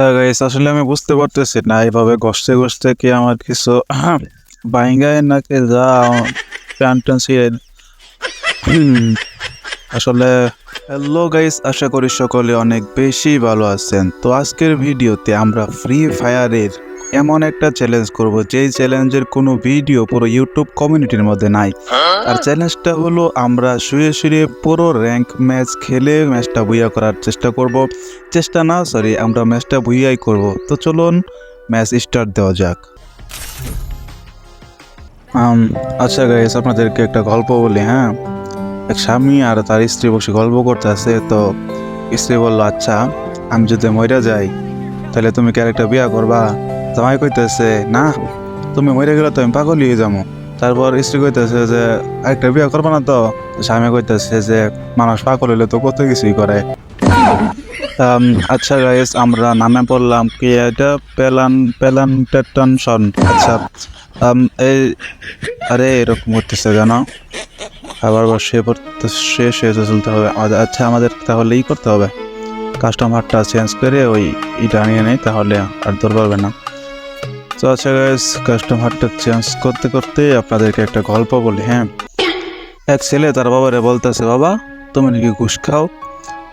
হ্যাঁ গাইস আসলে আমি বুঝতে পারতেছি না এইভাবে ঘষতে ঘষতে কি আমার কিছু বাইঙ্গায় নাকি যা প্যান্টন আসলে হ্যালো গাইস আশা করি সকলে অনেক বেশি ভালো আছেন। তো আজকের ভিডিওতে আমরা ফ্রি ফায়ারের এমন একটা চ্যালেঞ্জ করব, যেই চ্যালেঞ্জের কোনো ভিডিও পুরো ইউটিউব কমিউনিটির মধ্যে নাই। আর চ্যালেঞ্জটা হলো আমরা শুয়ে শুয়ে পুরো র্যাঙ্ক ম্যাচ খেলে ম্যাচটা বুইয়া করার চেষ্টা করব। চেষ্টা না সরি আমরা ম্যাচটা বুইয়াই করব। তো চলুন ম্যাচ স্টার্ট দেওয়া যাক। আচ্ছা গাইস আপনাদেরকে একটা গল্প বলি হ্যাঁ? এক স্বামী আর তার স্ত্রী বসে গল্প করতে আছে তো স্ত্রী বলল আচ্ছা আমি যদি মরে যাই, তাহলে তুমি ক্যারেক্টার বিয়া করবা? জামাই কইতেছে, না, তুমি মরে গেলে তো আমি পাগল হয়ে যাব তারপর স্ত্রী কইতেছে যে আরেকটা বিয়া করবা না তো? স্বামী কইতেছে যে, মানুষ পাগল হইলে তো কত কিছুই করে। আচ্ছা গাইস আমরা নামে পড়লাম কি এটা? পেলান পেলান টেনশন আচ্ছা এই, আরে এরকম করতেছে কেন আবার আবার সে পড়তে শেষ হয়ে চলতে হবে। আচ্ছা আমাদের তাহলে ই করতে হবে। কাস্টমারটা চেঞ্জ করে ওই ইটা নিয়ে নেই, তাহলে আর দৌড় পারবে না। তো আচ্ছা গাইস কাস্টমারটা চেঞ্জ করতে করতে আপনাদেরকে একটা গল্প বলি হ্যাঁ? এক ছেলে তার বাবারে বলতেছে, বাবা, তুমি নাকি ঘুষ খাও?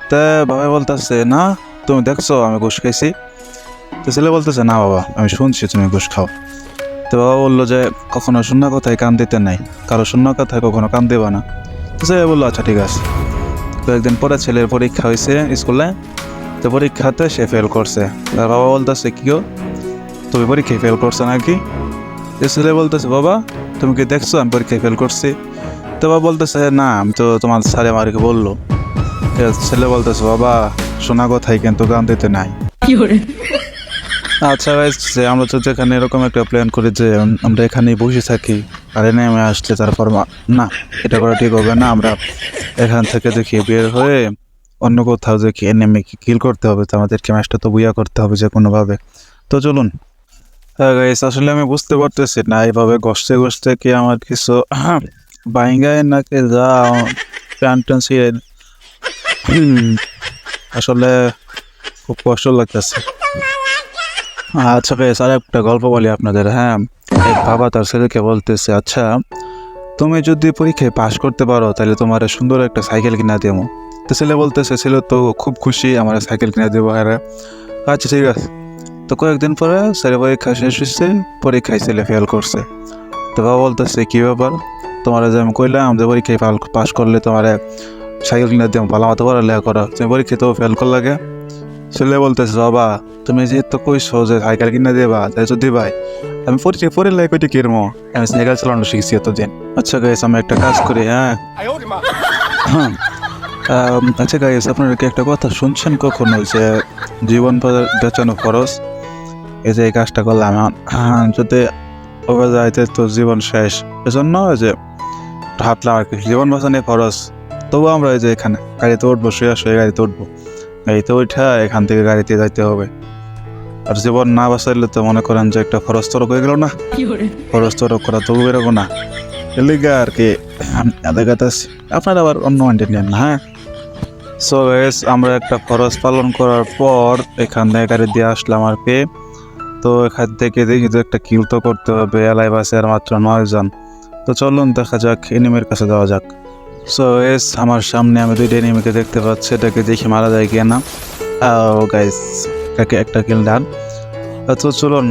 তা বাবা বলতেছে, না, তুমি দেখছ, আমি ঘুষ খাইছি। তো ছেলে বলতেছে, না, বাবা, আমি শুনছি তুমি ঘুষ খাও। তো বাবা বলল যে, কখনো শূন্য কথায় কান দিতে নাই, কারও শূন্য কথায় কখনো কান দেবা না। তো ছেলে বলল আচ্ছা ঠিক আছে। তো একদিন পরে ছেলের পরীক্ষা হয়েছে স্কুলে, তো পরীক্ষাতে সে ফেল করছে। তার বাবা বলতেছে, কি গো? তুমি পরীক্ষায় ফেল করছ নাকি? ছেলে বলতেছে বাবা তুমি কি দেখছ আমি পরীক্ষায় ফেল করছি? তো বাবা বলতেছে না আমি তো তোমার স্যারে আমাকে বলল। ছেলে বলতেছে বাবা শোনা কথাই কিন্তু গান দিতে নাই আচ্ছা guys, যে আমরা তো যেখানে এরকম একটা প্ল্যান করি যে আমরা এখানেই বসে থাকি আর এনে আমি আসলে তারপর না এটা করা ঠিক হবে না আমরা এখান থেকে দেখি বের হয়ে অন্য কোথাও দেখি এনে কিল করতে হবে তো আমাদেরকে ম্যাচটা তো বুইয়া করতে হবে যে কোনোভাবে। তো চলুন গাইস আসলে আমি বুঝতে পারতেছি না এইভাবে গসতে গসতে কি আমার কিছু বাইঙ্গায় নাকি যা প্যান ট্যান আসলে খুব কষ্ট লাগতেছে। আচ্ছা বেশ আর একটা গল্প বলি আপনাদের হ্যাঁ। বাবা তার ছেলেকে বলতেছে আচ্ছা তুমি যদি পরীক্ষায় পাশ করতে পারো, তাহলে তোমার সুন্দর একটা সাইকেল কিনা দেবো। তো ছেলে বলতেছে, ছেলে তো খুব খুশি, আমার সাইকেল কিনা দেবো। আর আচ্ছা ঠিক আছে। তো কয়েকদিন পরে ছেলে পরীক্ষা শেষ হচ্ছে পরীক্ষায় ছেলে ফেল করছে। তো বাবা বলতেছে কী ব্যাপার? তোমার যে আমি কইলাম যে পরীক্ষায় পাস করলে তোমার সাইকেল কিনে দেবো ভালো মতো পড়ালেখা করো। তুমি পরীক্ষায় তো ফেল করলে লাগে। ছেলে বলতেছে বাবা তুমি যেহেতু কইছো যে সাইকেল কিনে দেবা তাই যদি ভাই আমি পরীক্ষা পরে লাগে কইতে কিরমো আমি সাইকেল চালানো শিখছি এতদিন। আচ্ছা গাইস আমি একটা কাজ করি হ্যাঁ? হ্যাঁ। আচ্ছা গাইস আপনারা কি একটা কথা শুনছেন কখনো যে জীবন বাঁচা- বাঁচানো খরচ? এই যে এই কাজটা করলাম হ্যাঁ, যদি ওভাবে যাইতে তো জীবন শেষ এজন্য ওই যে ভাবলাম আর কি? জীবন বাঁচানো খরচ। তবুও আমরা এই যে এখানে গাড়িতে উঠবো শুয়ে শুয়ে গাড়িতে উঠবো। গাড়িতে উঠা এখান থেকে গাড়িতে যাইতে হবে। আর জীবন না বাঁচাইলে তো মনে করেন যে একটা খরচ তরক হয়ে গেল না। খরচ তরক করা তবু বেরোবো না। এলিগা আর কি দেখাতেছি আপনারা আবার অন্য মাইন্ডে নেন না হ্যাঁ? সো আমরা একটা খরচ পালন করার পর এখান থেকে গাড়ি দিয়ে আসলাম আর কি। তো এখান থেকে দেখি যে একটা কিল তো করতে হবে। এলাই বাসে আর মাত্র নয় জন। তো চলুন দেখা যাক এনিমের কাছে যাওয়া যাক। সো এস আমার সামনে আমি দুইটা এনিমিকে দেখতে পাচ্ছি। এটাকে দেখি মারা যায় কিনা। ও গাইস এটাকে একটা কিল ডান তো চলুন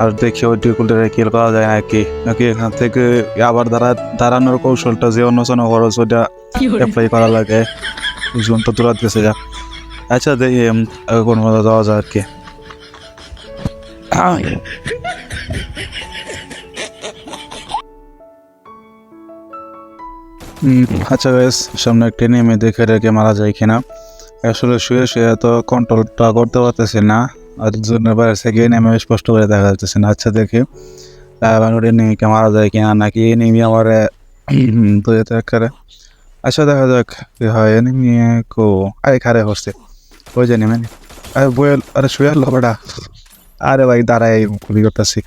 আর দেখি ওই টিকুলটারে কিল পাওয়া যায় নাকি। নাকি এখান থেকে আবার দাঁড়া দাঁড়ানোর কৌশলটা যে অন্য কোনো খরচ ওইটা অ্যাপ্লাই করা লাগে। বুঝলাম তো দূরাত গেছে যা আচ্ছা দেখি কোন যাওয়া যায় আর কি। হুম, আচ্ছা বেশ সামনে একটা নেমে দেখে রেখে মারা যায় কিনা? আসলে শুয়ে শুয়ে তো কন্ট্রোলটা করতে পারতেছি না আর জন্য থেকে নেমে স্পষ্ট করে দেখা যাচ্ছে না। আচ্ছা দেখি নেমিকে মারা যায় কিনা নাকি নেমি আমার তো এটা করে। আচ্ছা দেখা যাক কি হয় নেমি কো আরে খারে হচ্ছে। ওই যে নেমে আরে বয়েল আরে শুয়ে লবড়া আরে ভাই দাঁড়াই খুবই করতেছি।